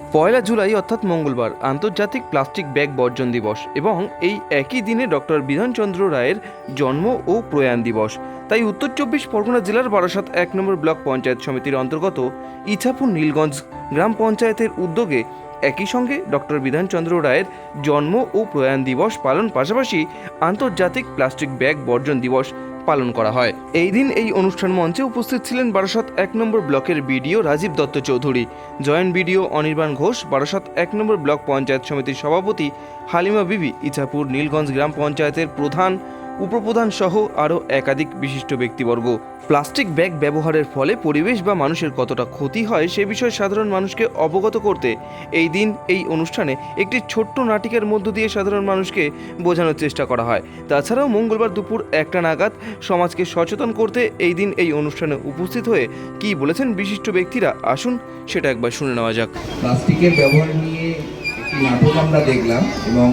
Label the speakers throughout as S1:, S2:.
S1: পয়লা জুলাই অর্থাৎ মঙ্গলবার আন্তর্জাতিক প্লাস্টিক ব্যাগ বর্জন দিবস এবং এই একই দিনে ডক্টর বিধানচন্দ্র রায়ের জন্ম ও প্রয়াণ দিবস। তাই উত্তর চব্বিশ পরগনা জেলার বারাসাত এক নম্বর ব্লক পঞ্চায়েত সমিতির অন্তর্গত ইছাপুর নীলগঞ্জ গ্রাম পঞ্চায়েতের উদ্যোগে একই সঙ্গে ডক্টর বিধানচন্দ্র রায়ের জন্ম ও প্রয়াণ দিবস পালন পাশাপাশি আন্তর্জাতিক প্লাস্টিক ব্যাগ বর্জন দিবস পালন করা হয়। এই দিন এই অনুষ্ঠান মঞ্চে উপস্থিত ছিলেন বারাসত এক নম্বর ব্লকের BDO Rajib Datta Chowdhury, joint BDO Anirban Ghosh, Barasat এক নম্বর ব্লক পঞ্চায়েত সমিতির সভাপতি হালিমা বিবি, ইছাপুর নীলগঞ্জ গ্রাম পঞ্চায়েতের প্রধান উপপ্রধান সহ আরও একাধিক বিশিষ্ট ব্যক্তিবর্গ। প্লাস্টিক ব্যাগ ব্যবহারের ফলে পরিবেশ বা মানুষের কতটা ক্ষতি হয় সে বিষয়ে সাধারণ মানুষকে অবগত করতে এই দিন এই অনুষ্ঠানে একটি ছোট্ট নাটিকার মধ্য দিয়ে সাধারণ মানুষকে বোঝানোর চেষ্টা করা হয়। তাছাড়াও মঙ্গলবার দুপুর একটা নাগাদ সমাজকে সচেতন করতে এই দিন এই অনুষ্ঠানে উপস্থিত হয়ে কী বলেছেন বিশিষ্ট ব্যক্তিরা আসুন সেটা একবার শুনে নেওয়া যাক।
S2: প্লাস্টিকের ব্যবহার নিয়ে একটি নাটক আমরা দেখলাম এবং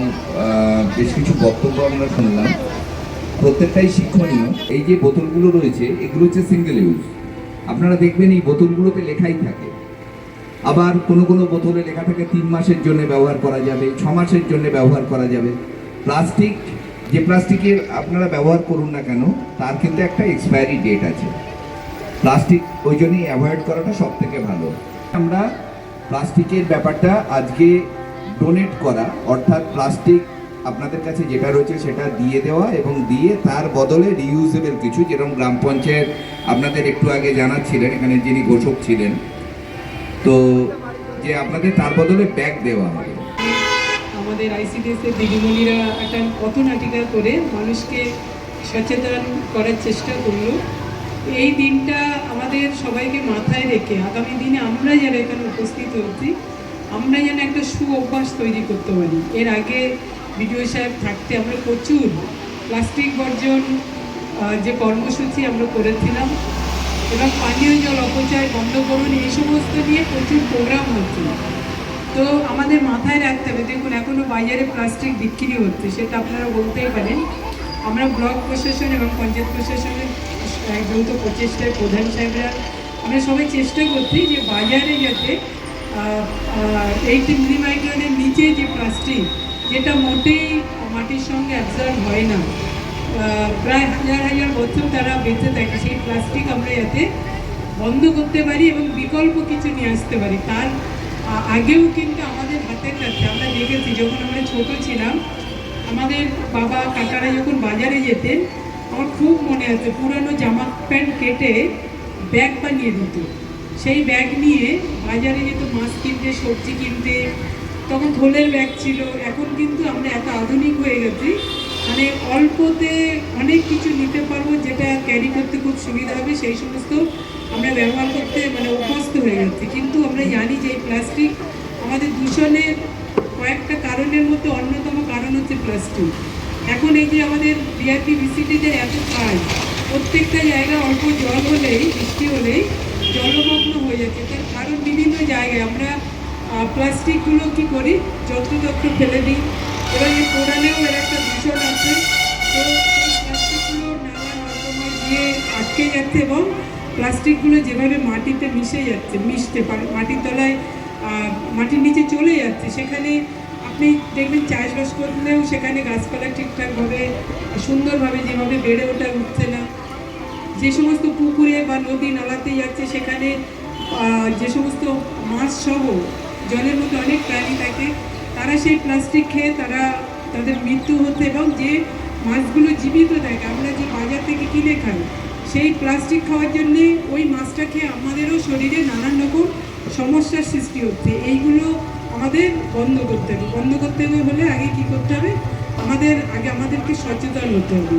S2: বেশ কিছু বক্তব্য আমরা শুনলাম। প্রত্যেকটাই শিক্ষণীয়। এই যে বোতলগুলো রয়েছে, এগুলো হচ্ছে সিঙ্গেল ইউজ আপনারা দেখবেন এই বোতলগুলোতে লেখাই থাকে। আবার কোনো কোনো বোতলে লেখা থাকে তিন মাসের জন্য ব্যবহার করা যাবে, ছ মাসের জন্য ব্যবহার করা যাবে। প্লাস্টিক, যে প্লাস্টিকের আপনারা ব্যবহার করুন না কেন, তার কিন্তু একটা এক্সপায়ারি ডেট আছে। প্লাস্টিক, ওই জন্যই অ্যাভয়েড করাটা সব থেকে ভালো। আমরা প্লাস্টিকের ব্যাপারটা আজকে ডোনেট করা, অর্থাৎ প্লাস্টিক আপনাদের কাছে যেটা রয়েছে সেটা দিয়ে দেওয়া এবং দিয়ে তার বদলে রিইউজেবল কিছু, যেরকম গ্রাম পঞ্চায়েত আপনাদের একটু আগে জানাচ্ছিলেন, এখানে যিনি ঘোষক ছিলেন। তো যে আপনাদের তার বদলে ব্যাগ দেওয়া হবে।
S3: আমাদের আইসিডিএসের দিদিমণিরা একটা পথনাটিকা করে মানুষকে সচেতন করার চেষ্টা করল। এই দিনটা আমাদের সবাইকে মাথায় রেখে আগামী দিনে আমরা যারা এখানে উপস্থিত হচ্ছি আমরা যেন একটা সু অভ্যাস তৈরি করতে পারি। এর আগে বিডিও সাহেব থাকতে আমরা প্রচুর প্লাস্টিক বর্জন যে কর্মসূচি আমরা করেছিলাম এবং পানীয় জল অপচয় বন্ধ করুন, এই সমস্ত নিয়ে প্রচুর প্রোগ্রাম হচ্ছিল তো আমাদের মাথায় রাখতে হবে, দেখুন এখনও বাজারে প্লাস্টিক বিক্রি হচ্ছে, সেটা আপনারা বলতেই পারেন। আমরা ব্লক প্রশাসন এবং পঞ্চায়েত প্রশাসনের যৌথ প্রচেষ্টায় প্রধান সাহেবরা, আমরা সবাই চেষ্টা করছি যে বাজারে যাতে এইটি মিলিমাইক্রনের নিচে যে প্লাস্টিক যেটা মোটেই মাটির সঙ্গে অ্যাবজর্ব হয় না। প্রায় হাজার হাজার বছর তারা বেঁচে থাকে। সেই প্লাস্টিক আমরা যাতে বন্ধ করতে পারি এবং বিকল্প কিছু নিয়ে আসতে পারি। তার আগেও কিন্তু আমাদের হাতের কাছে, আমরা দেখেছি, যখন আমরা ছোট ছিলাম, আমাদের বাবা, কাকারা যখন বাজারে যেতেন, আমার খুব মনে আছে, পুরানো জামা প্যান্ট কেটে ব্যাগ বানিয়ে দিত। সেই ব্যাগ নিয়ে বাজারে যেত মাছ কিনতে, সবজি কিনতে তখন থলের ব্যাগ ছিল। এখন কিন্তু আমরা এত আধুনিক হয়ে গেছি। মানে অল্পতে অনেক কিছু নিতে পারব যেটা ক্যারি করতে খুব সুবিধা হবে, সেই সমস্ত আমরা ব্যবহার করতে মানে অভ্যস্ত হয়ে যাচ্ছি কিন্তু আমরা জানি যে এই প্লাস্টিক আমাদের দূষণের কয়েকটা কারণের মধ্যে অন্যতম কারণ হচ্ছে প্লাস্টিক এখন এই যে আমাদের বিআরপি ভিসিটিদের এত কাজ, প্রত্যেকটা জায়গায় অল্প জল হলেই, বৃষ্টি হলেই জলমগ্ন হয়ে যাচ্ছে। তার কারণ বিভিন্ন জায়গায় আমরা প্লাস্টিকগুলো কি করি? যত্র যত্রতত্র ফেলে দিই। এবার এই পোড়ালেও এর একটা দূষণ আছে। তো প্লাস্টিকগুলো নালা নর্দমায় গিয়ে আটকে যাচ্ছে এবং প্লাস্টিকগুলো যেভাবে মাটিতে মিশে যাচ্ছে, মিশতে পারে, মাটির তলায় মাটির নিচে চলে যাচ্ছে, সেখানে আপনি দেখবেন চাষবাস করলেও সেখানে গাছপালা ঠিকঠাকভাবে, সুন্দরভাবে যেভাবে বেড়ে ওঠা উঠছে না। যে সমস্ত পুকুরে বা নদী নালাতে যাচ্ছে, সেখানে যে সমস্ত মাছ সহ জলের মধ্যে অনেক প্রাণী থাকে, তারা সেই প্লাস্টিক খেয়ে তারা তাদের মৃত্যু হচ্ছে এবং যে মাছগুলো জীবিত থাকে, আমরা যে বাজার থেকে কিনে খাই, সেই প্লাস্টিক খাওয়ার জন্যে ওই মাছটা খেয়ে আমাদেরও শরীরে নানান রকম সমস্যার সৃষ্টি হচ্ছে। এইগুলো আমাদের বন্ধ করতে হবে। বন্ধ করতে হবে হলে আগে কি করতে হবে? আমাদের, আগে আমাদেরকে সচেতন হতে হবে।